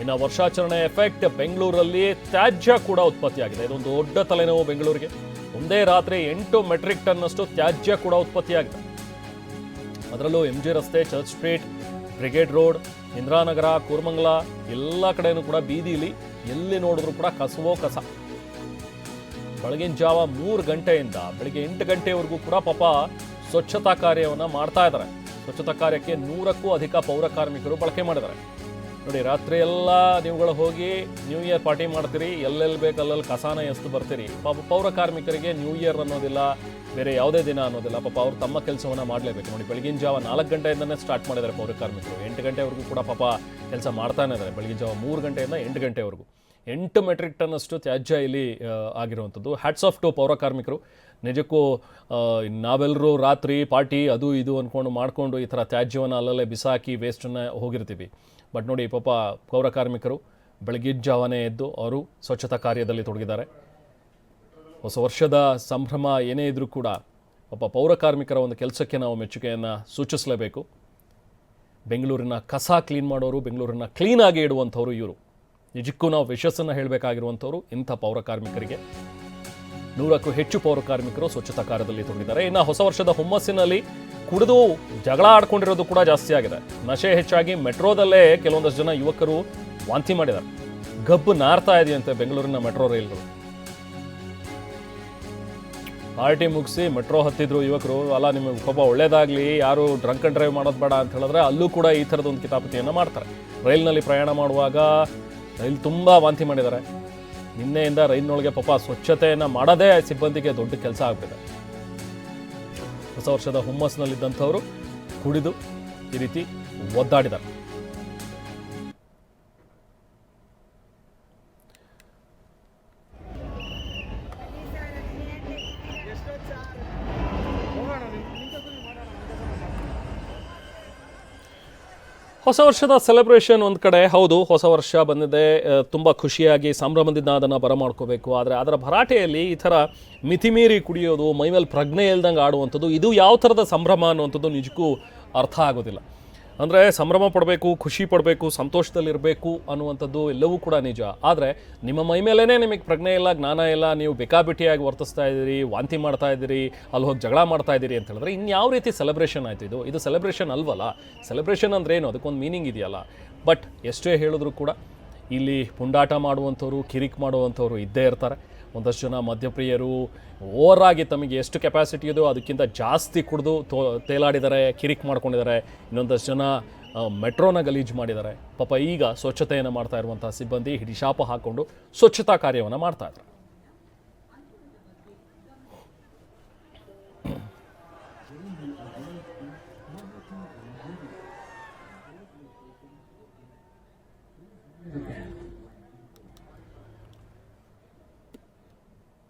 ಇನ್ನು ವರ್ಷಾಚರಣೆ ಎಫೆಕ್ಟ್ ಬೆಂಗಳೂರಲ್ಲಿ ತ್ಯಾಜ್ಯ ಕೂಡ ಉತ್ಪತ್ತಿಯಾಗಿದೆ. ಇದೊಂದು ದೊಡ್ಡ ತಲೆನೋವು ಬೆಂಗಳೂರಿಗೆ. ಒಂದೇ ರಾತ್ರಿ ಎಂಟು ಮೆಟ್ರಿಕ್ ಟನ್ನಷ್ಟು ತ್ಯಾಜ್ಯ ಕೂಡ ಉತ್ಪತ್ತಿಯಾಗಿದೆ. ಅದರಲ್ಲೂ ಎಂ ಜಿ ರಸ್ತೆ Church Street Brigade Road Indiranagar, Koramangala, ಎಲ್ಲ ಕಡೆಯೂ ಕೂಡ ಬೀದಿಲಿ ಎಲ್ಲಿ ನೋಡಿದ್ರು ಕೂಡ ಕಸವೋ ಕಸ. ಬೆಳಗಿನ ಜಾವ ಮೂರು ಗಂಟೆಯಿಂದ ಬೆಳಗ್ಗೆ ಎಂಟು ಗಂಟೆವರೆಗೂ ಕೂಡ ಪಾಪ ಸ್ವಚ್ಛತಾ ಕಾರ್ಯವನ್ನು ಮಾಡ್ತಾ ಇದ್ದಾರೆ. ಸ್ವಚ್ಛತಾ ಕಾರ್ಯಕ್ಕೆ ನೂರಕ್ಕೂ ಅಧಿಕ ಪೌರ ಕಾರ್ಮಿಕರು ಬಳಕೆ ಮಾಡಿದ್ದಾರೆ. ನೋಡಿ, ರಾತ್ರಿ ಎಲ್ಲ ನೀವುಗಳು ಹೋಗಿ ನ್ಯೂ ಇಯರ್ ಪಾರ್ಟಿ ಮಾಡ್ತೀರಿ, ಎಲ್ಲೆಲ್ಲಿ ಬೇಕು ಅಲ್ಲಲ್ಲಿ ಕಸಾನ ಎಸ್ದು ಬರ್ತೀರಿ. ಪಾಪ ಪೌರ ಕಾರ್ಮಿಕರಿಗೆ ನ್ಯೂ ಇಯರ್ ಅನ್ನೋದಿಲ್ಲ, ಬೇರೆ ಯಾವುದೇ ದಿನ ಅನ್ನೋದಿಲ್ಲ. ಪಾಪ ಅವ್ರು ತಮ್ಮ ಕೆಲಸವನ್ನು ಮಾಡಲೇಬೇಕು. ನೋಡಿ, ಬೆಳಗಿನ ಜಾವ ನಾಲ್ಕು ಗಂಟೆಯಿಂದನೇ ಸ್ಟಾರ್ಟ್ ಮಾಡಿದ್ದಾರೆ ಪೌರ ಕಾರ್ಮಿಕರು. ಎಂಟು ಗಂಟೆವರೆಗೂ ಕೂಡ ಪಾಪ ಕೆಲಸ ಮಾಡ್ತಾನೆ ಇದ್ದಾರೆ. ಬೆಳಗಿನ ಜಾವ ಮೂರು ಗಂಟೆಯಿಂದ ಎಂಟು ಗಂಟೆವರೆಗೂ. ಎಂಟು ಮೆಟ್ರಿಕ್ ಟನ್ ಅಷ್ಟು ತ್ಯಾಜ್ಯ ಇಲ್ಲಿ ಆಗಿರುವಂಥದ್ದು. ಹ್ಯಾಟ್ಸ್ ಆಫ್ ಟು ಪೌರ ಕಾರ್ಮಿಕರು. ನಿಜಕ್ಕೂ ನಾವೆಲ್ಲರೂ ರಾತ್ರಿ ಪಾರ್ಟಿ ಅದು ಇದು ಅಂದ್ಕೊಂಡು ಮಾಡಿಕೊಂಡು ಈ ಥರ ತ್ಯಾಜ್ಯವನ್ನು ಅಲ್ಲಲ್ಲೇ ಬಿಸಾಕಿ ವೇಸ್ಟನ್ನು ಹೋಗಿರ್ತೀವಿ. ಬಟ್ ನೋಡಿ, ಪಾಪ ಪೌರ ಕಾರ್ಮಿಕರು ಬೆಳಗಿನ ಜಾವನೇ ಎದ್ದು ಅವರು ಸ್ವಚ್ಛತಾ ಕಾರ್ಯದಲ್ಲಿ ತೊಡಗಿದ್ದಾರೆ. ಹೊಸ ವರ್ಷದ ಸಂಭ್ರಮ ಏನೇ ಇದ್ದರೂ ಕೂಡ ಪಾಪ ಪೌರ ಕಾರ್ಮಿಕರ ಒಂದು ಕೆಲಸಕ್ಕೆ ನಾವು ಮೆಚ್ಚುಗೆಯನ್ನು ಸೂಚಿಸಲೇಬೇಕು. ಬೆಂಗಳೂರಿನ ಕಸ ಕ್ಲೀನ್ ಮಾಡೋರು ಬೆಂಗಳೂರಿನ ಕ್ಲೀನಾಗಿ ಇಡುವಂಥವ್ರು ಇವರು. ನಿಜಕ್ಕೂ ನಾವು ವಿಶಸ್ಸನ್ನು ಹೇಳಬೇಕಾಗಿರುವಂಥವ್ರು ಇಂಥ ಪೌರ ಕಾರ್ಮಿಕರಿಗೆ. ನೂರಕ್ಕೂ ಹೆಚ್ಚು ಪೌರ ಕಾರ್ಮಿಕರು ಸ್ವಚ್ಛತಾ ಕಾರ್ಯದಲ್ಲಿ ತೊಡಗಿದ್ದಾರೆ. ಇನ್ನು ಹೊಸ ವರ್ಷದ ಹುಮ್ಮಸ್ಸಿನಲ್ಲಿ ಕುಡಿದು ಜಗಳ ಆಡ್ಕೊಂಡಿರೋದು ಕೂಡ ಜಾಸ್ತಿ ಆಗಿದೆ. ನಶೆ ಹೆಚ್ಚಾಗಿ ಮೆಟ್ರೋದಲ್ಲೇ ಕೆಲವೊಂದಷ್ಟು ಜನ ಯುವಕರು ವಾಂತಿ ಮಾಡಿದ್ದಾರೆ. ಗಬ್ಬು ನಾರ್ತಾ ಇದೆಯಂತೆ ಬೆಂಗಳೂರಿನ ಮೆಟ್ರೋ ರೈಲ್ಗಳು. ಪಾರ್ಟಿ ಮುಗಿಸಿ ಮೆಟ್ರೋ ಹತ್ತಿದ್ರು ಯುವಕರು, ಅಲ್ಲ, ನಿಮಗೆ ಪಾಪ ಒಳ್ಳೇದಾಗಲಿ, ಯಾರು ಡ್ರಂಕ್ ಅಂಡ್ ಡ್ರೈವ್ ಮಾಡೋದು ಬೇಡ ಅಂತ ಹೇಳಿದ್ರೆ ಅಲ್ಲೂ ಕೂಡ ಈ ಥರದ ಒಂದು ಕಿತಾಪತಿಯನ್ನು ಮಾಡ್ತಾರೆ. ರೈಲ್ನಲ್ಲಿ ಪ್ರಯಾಣ ಮಾಡುವಾಗ ರೈಲ್ ತುಂಬ ವಾಂತಿ ಮಾಡಿದ್ದಾರೆ. ನಿನ್ನೆಯಿಂದ ರೈಲಿನೊಳಗೆ ಪಾಪ ಸ್ವಚ್ಛತೆಯನ್ನು ಮಾಡದೇ ಸಿಬ್ಬಂದಿಗೆ ದೊಡ್ಡ ಕೆಲಸ ಆಗ್ತಿದೆ ಹೊಸ ವರ್ಷದ ಹುಮ್ಮಸ್ಸಿನಲ್ಲಿದ್ದಂಥವರು ಕುಡಿದು ಈ ರೀತಿ ಒದ್ದಾಡಿದ್ದಾರೆ. ಹೊಸ ವರ್ಷದ ಸೆಲೆಬ್ರೇಷನ್ ಒಂದು ಕಡೆ. ಹೌದು, ಹೊಸ ವರ್ಷ ಬಂದಿದೆ. ತುಂಬ ಖುಷಿಯಾಗಿ ಸಂಭ್ರಮದಿಂದ ಅದನ್ನು ಬರಮಾಡ್ಕೋಬೇಕು. ಆದರೆ ಅದರ ಭರಾಟೆಯಲ್ಲಿ ಈ ಥರ ಮಿತಿಮೀರಿ ಕುಡಿಯೋದು ಮೈಮೇಲೆ ಪ್ರಜ್ಞೆ ಇಲ್ದಂಗೆ ಆಡುವಂಥದ್ದು, ಇದು ಯಾವ ಥರದ ಸಂಭ್ರಮ ಅನ್ನುವಂಥದ್ದು ನಿಜಕ್ಕೂ ಅರ್ಥ ಆಗೋದಿಲ್ಲ. ಅಂದರೆ ಸಂಭ್ರಮ ಪಡಬೇಕು, ಖುಷಿ ಪಡಬೇಕು, ಸಂತೋಷದಲ್ಲಿರಬೇಕು ಅನ್ನುವಂಥದ್ದು ಎಲ್ಲವೂ ಕೂಡ ನಿಜ. ಆದರೆ ನಿಮ್ಮ ಮೈ ಮೇಲೇ ನಿಮಗೆ ಪ್ರಜ್ಞೆ ಇಲ್ಲ, ಜ್ಞಾನ ಇಲ್ಲ, ನೀವು ಬೇಕಾಬಿಟ್ಟಿಯಾಗಿ ವರ್ತಿಸ್ತಾ ಇದ್ದೀರಿ, ವಾಂತಿ ಮಾಡ್ತಾ ಇದ್ದೀರಿ, ಅಲ್ಲಿ ಹೋಗಿ ಜಗಳ ಮಾಡ್ತಾ ಇದ್ದೀರಿ ಅಂತ ಹೇಳಿದ್ರೆ ಇನ್ಯಾವ ರೀತಿ ಸೆಲೆಬ್ರೇಷನ್ ಆಯ್ತು ಇದು? ಇದು ಸೆಲೆಬ್ರೇಷನ್ ಅಲ್ವಲ್ಲ? ಸೆಲೆಬ್ರೇಷನ್ ಅಂದ್ರೆ ಏನು? ಅದಕ್ಕೊಂದು ಮೀನಿಂಗ್ ಇದೆಯಲ್ಲ. ಬಟ್ ಎಷ್ಟೇ ಹೇಳಿದ್ರು ಕೂಡ ಇಲ್ಲಿ ಪುಂಡಾಟ ಮಾಡುವಂಥವ್ರು, ಕಿರಿಕ್ ಮಾಡುವಂಥವ್ರು ಇದ್ದೇ ಇರ್ತಾರೆ. ಒಂದಷ್ಟು ಜನ ಮದ್ಯಪ್ರಿಯರು ಓವರ್ ಆಗಿ ತಮಗೆ ಎಷ್ಟು ಕೆಪಾಸಿಟಿ ಇದೋ ಅದಕ್ಕಿಂತ ಜಾಸ್ತಿ ಕುಡಿದು ತೋ, ತೇಲಾಡಿದ್ದಾರೆ, ಕಿರಿಕ್ ಮಾಡ್ಕೊಂಡಿದ್ದಾರೆ. ಇನ್ನೊಂದಷ್ಟು ಜನ ಮೆಟ್ರೋನ ಗಲೀಜು ಮಾಡಿದ್ದಾರೆ. ಪಾಪ ಈಗ ಸ್ವಚ್ಛತೆಯನ್ನು ಮಾಡ್ತಾ ಇರುವಂಥ ಸಿಬ್ಬಂದಿ ಹಿಡಿಶಾಪ ಹಾಕ್ಕೊಂಡು ಸ್ವಚ್ಛತಾ ಕಾರ್ಯವನ್ನು ಮಾಡ್ತಾ ಇದ್ದಾರೆ.